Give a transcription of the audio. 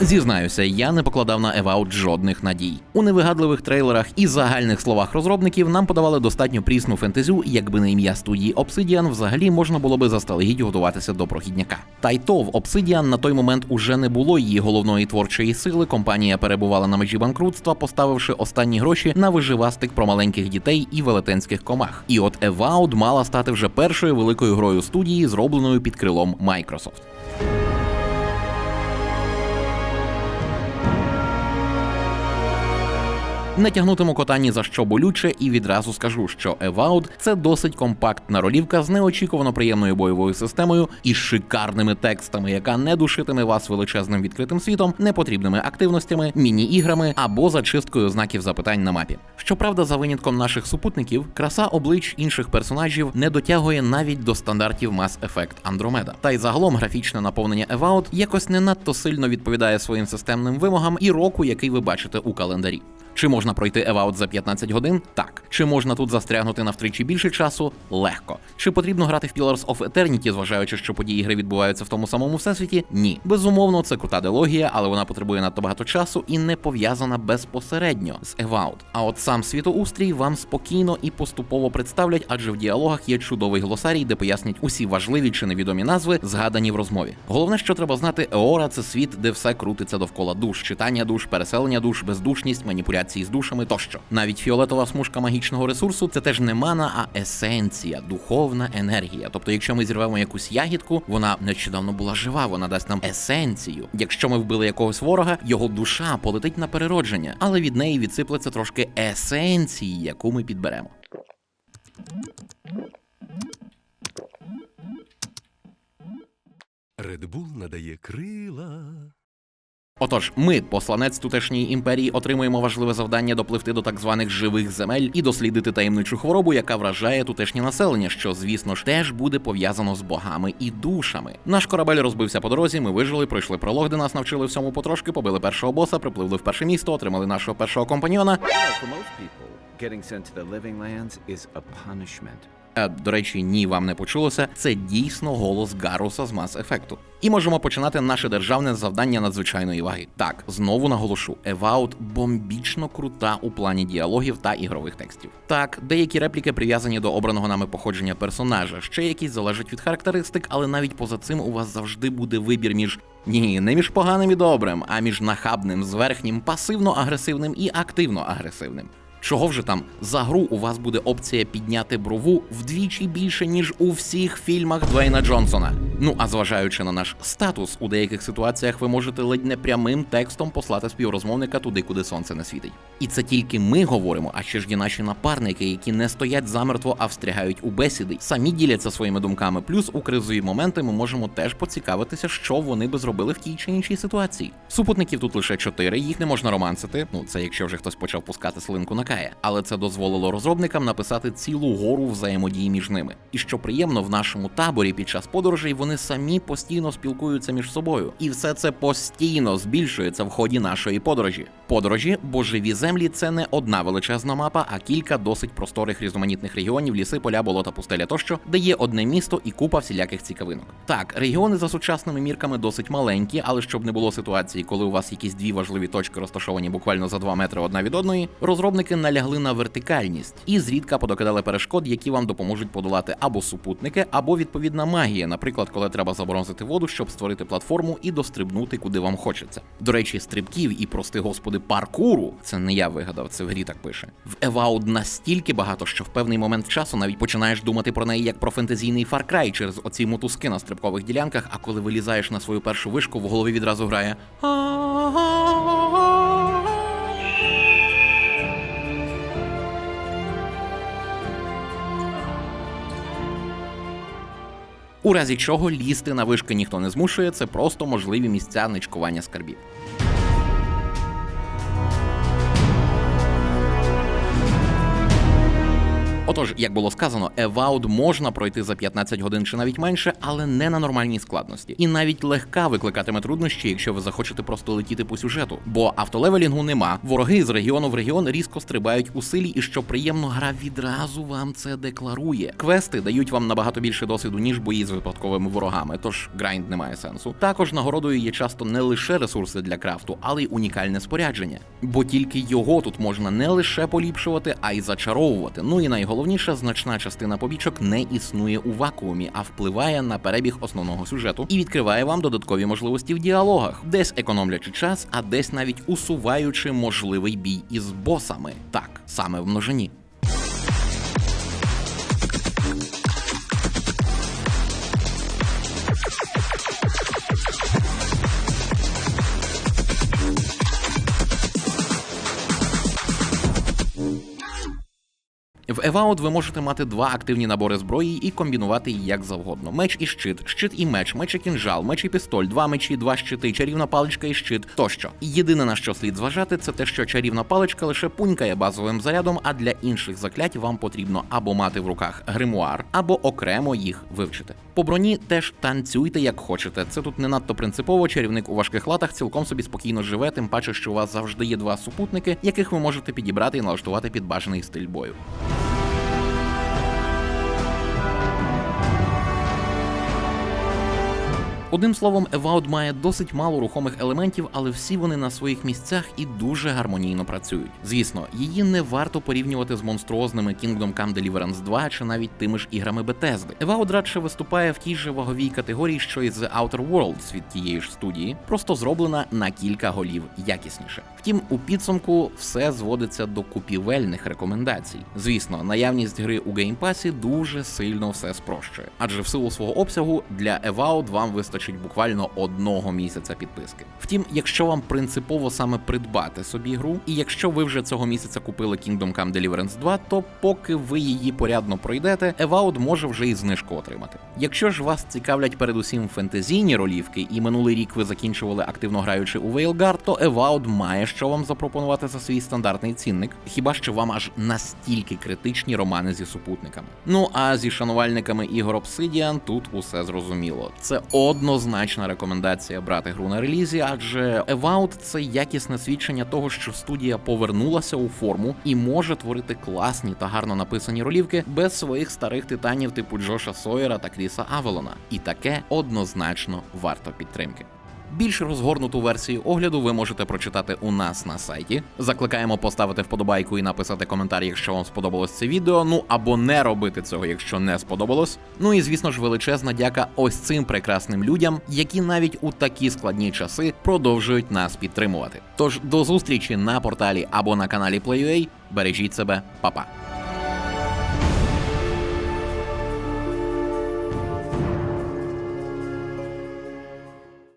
Зізнаюся, я не покладав на Evout жодних надій. У невигадливих трейлерах і загальних словах розробників нам подавали достатньо прісну фентезю, якби не ім'я студії Obsidian, взагалі можна було би заздалегідь готуватися до прохідняка. Та й то в Obsidian на той момент уже не було її головної творчої сили. Компанія перебувала на межі банкрутства, поставивши останні гроші на виживастик про маленьких дітей і велетенських комах. І от Evout мала стати вже першою великою грою студії, зробленою під крилом Microsoft. Не тягнутиму кота ні за що болюче, і відразу скажу, що Evoud – це досить компактна ролівка з неочікувано приємною бойовою системою і шикарними текстами, яка не душитиме вас величезним відкритим світом, непотрібними активностями, міні-іграми або зачисткою знаків запитань на мапі. Щоправда, за винятком наших супутників, краса облич інших персонажів не дотягує навіть до стандартів Mass Effect Andromeda. Та й загалом графічне наповнення Evoud якось не надто сильно відповідає своїм системним вимогам і року, який ви бачите у календарі. Чи можна пройти Evout за 15 годин? Так. Чи можна тут застрягнути на втричі більше часу? Легко. Чи потрібно грати в Pillars of Eternity, зважаючи, що події гри відбуваються в тому самому всесвіті? Ні. Безумовно, це крута дилогія, але вона потребує надто багато часу і не пов'язана безпосередньо з Evout. А от сам світоустрій вам спокійно і поступово представлять, адже в діалогах є чудовий глосарій, де пояснять усі важливі чи невідомі назви, згадані в розмові. Головне, що треба знати, Еора це світ, де все крутиться довкола душ, читання душ, переселення душ, бездушність, маніпуляції з душами тощо. Навіть фіолетова смужка магічного ресурсу це теж не мана, а есенція, духовна енергія. Тобто, якщо ми зірвемо якусь ягідку, вона нещодавно була жива, вона дасть нам есенцію. Якщо ми вбили якогось ворога, його душа полетить на переродження, але від неї відсиплеться трошки есенції, яку ми підберемо. Bull надає крила. Отож, ми, посланець тутешньої імперії, отримуємо важливе завдання допливти до так званих живих земель і дослідити таємничу хворобу, яка вражає тутешнє населення, що, звісно ж, теж буде пов'язано з богами і душами. Наш корабель розбився по дорозі. Ми вижили, пройшли пролог, де нас навчили всьому потрошки, побили першого боса, припливли в перше місто, отримали нашого першого компаньйона. Е, До речі, ні, вам не почулося. Це дійсно голос Гаруса з Mass Effect. І можемо починати наше державне завдання надзвичайної ваги. Так, знову наголошу, Evout бомбічно крута у плані діалогів та ігрових текстів. Так, деякі репліки прив'язані до обраного нами походження персонажа, ще якісь залежать від характеристик, але навіть поза цим у вас завжди буде вибір між ні, не між поганим і добрим, а між нахабним, зверхнім, пасивно-агресивним і активно-агресивним. Чого вже там за гру у вас буде опція підняти брову вдвічі більше, ніж у всіх фільмах Двейна Джонсона. Ну а зважаючи на наш статус, у деяких ситуаціях ви можете ледь не прямим текстом послати співрозмовника туди, куди сонце не світить. І це тільки ми говоримо, а ще ж є наші напарники, які не стоять замертво, а встрягають у бесіди, самі діляться своїми думками. Плюс у кризові моменти ми можемо теж поцікавитися, що вони би зробили в тій чи іншій ситуації. Супутників тут лише чотири, їх не можна романсити. Ну це якщо вже хтось почав пускати слинку на кая, але це дозволило розробникам написати цілу гору взаємодії між ними. І що приємно, в нашому таборі під час подорожей вони самі постійно спілкуються між собою, і все це постійно збільшується в ході нашої подорожі. Подорожі, бо живі землі це не одна величезна мапа, а кілька досить просторих різноманітних регіонів, ліси, поля, болота, пустеля тощо, де є одне місто і купа всіляких цікавинок. Так, регіони за сучасними мірками досить маленькі, але щоб не було ситуації, коли у вас якісь дві важливі точки розташовані буквально за 2 метри одна від одної, розробники налягли на вертикальність і зрідка подокидали перешкод, які вам допоможуть подолати або супутники, або відповідна магія, наприклад, коли треба заборонзити воду, щоб створити платформу і дострибнути куди вам хочеться. До речі, стрибків і прости господи паркуру, це не я вигадав, це в грі так пише. В Evoud настільки багато, що в певний момент часу навіть починаєш думати про неї як про фентезійний Far Cry через оці мотузки на стрибкових ділянках, а коли вилізаєш на свою першу вишку, в голові відразу грає. У разі чого лізти на вишки ніхто не змушує, це просто можливі місця ничкування скарбів. Отож, як було сказано, Еваут можна пройти за 15 годин чи навіть менше, але не на нормальній складності. І навіть легка викликатиме труднощі, якщо ви захочете просто летіти по сюжету. Бо автолевелінгу нема. Вороги з регіону в регіон різко стрибають у силі, і що приємно, гра відразу вам це декларує. Квести дають вам набагато більше досвіду, ніж бої з випадковими ворогами, тож грайнд не має сенсу. Також нагородою є часто не лише ресурси для крафту, але й унікальне спорядження. Бо тільки його тут можна не лише поліпшувати, а й зачаровувати. Ну і найголовніше, значна частина побічок не існує у вакуумі, а впливає на перебіг основного сюжету і відкриває вам додаткові можливості в діалогах, десь економлячи час, а десь навіть усуваючи можливий бій із босами. Так, саме в множині. В Evout ви можете мати два активні набори зброї і комбінувати її як завгодно. Меч і щит, щит і меч, меч і кінжал, меч і пістоль, два мечі, два щити, чарівна паличка і щит тощо. Єдине на що слід зважати, це те, що чарівна паличка лише пунькає базовим зарядом, а для інших заклять вам потрібно або мати в руках гримуар, або окремо їх вивчити. По броні теж танцюйте як хочете. Це тут не надто принципово. Чарівник у важких латах цілком собі спокійно живе, тим паче, що у вас завжди є два супутники, яких ви можете підібрати і налаштувати під бажаний стиль бою. Одним словом, Avowed має досить мало рухомих елементів, але всі вони на своїх місцях і дуже гармонійно працюють. Звісно, її не варто порівнювати з монструозними Kingdom Come Deliverance 2 чи навіть тими ж іграми Bethesda. Avowed радше виступає в тій же ваговій категорії, що і The Outer Worlds від тієї ж студії, просто зроблена на кілька голів якісніше. Втім, у підсумку все зводиться до купівельних рекомендацій. Звісно, наявність гри у геймпасі дуже сильно все спрощує, адже в силу свого обсягу для Avowed вам вистачить буквально одного місяця підписки. Втім, якщо вам принципово саме придбати собі гру, і якщо ви вже цього місяця купили Kingdom Come Deliverance 2, то поки ви її порядно пройдете, Avowed може вже і знижку отримати. Якщо ж вас цікавлять передусім фентезійні ролівки, і минулий рік ви закінчували активно граючи у Veilguard, то Avowed має що вам запропонувати за свій стандартний цінник, хіба що вам аж настільки критичні романи зі супутниками. Ну а зі шанувальниками ігор Obsidian тут усе зрозуміло. Це однозначна рекомендація брати гру на релізі, адже Evout – це якісне свідчення того, що студія повернулася у форму і може творити класні та гарно написані ролівки без своїх старих титанів типу Джоша Сойера та Кріса Авелона. І таке однозначно варто підтримки. Більш розгорнуту версію огляду ви можете прочитати у нас на сайті. Закликаємо поставити вподобайку і написати коментар, якщо вам сподобалось це відео. Ну або не робити цього, якщо не сподобалось. Ну і звісно ж, величезна дяка ось цим прекрасним людям, які навіть у такі складні часи продовжують нас підтримувати. Тож до зустрічі на порталі або на каналі PlayUA. Бережіть себе, па-па.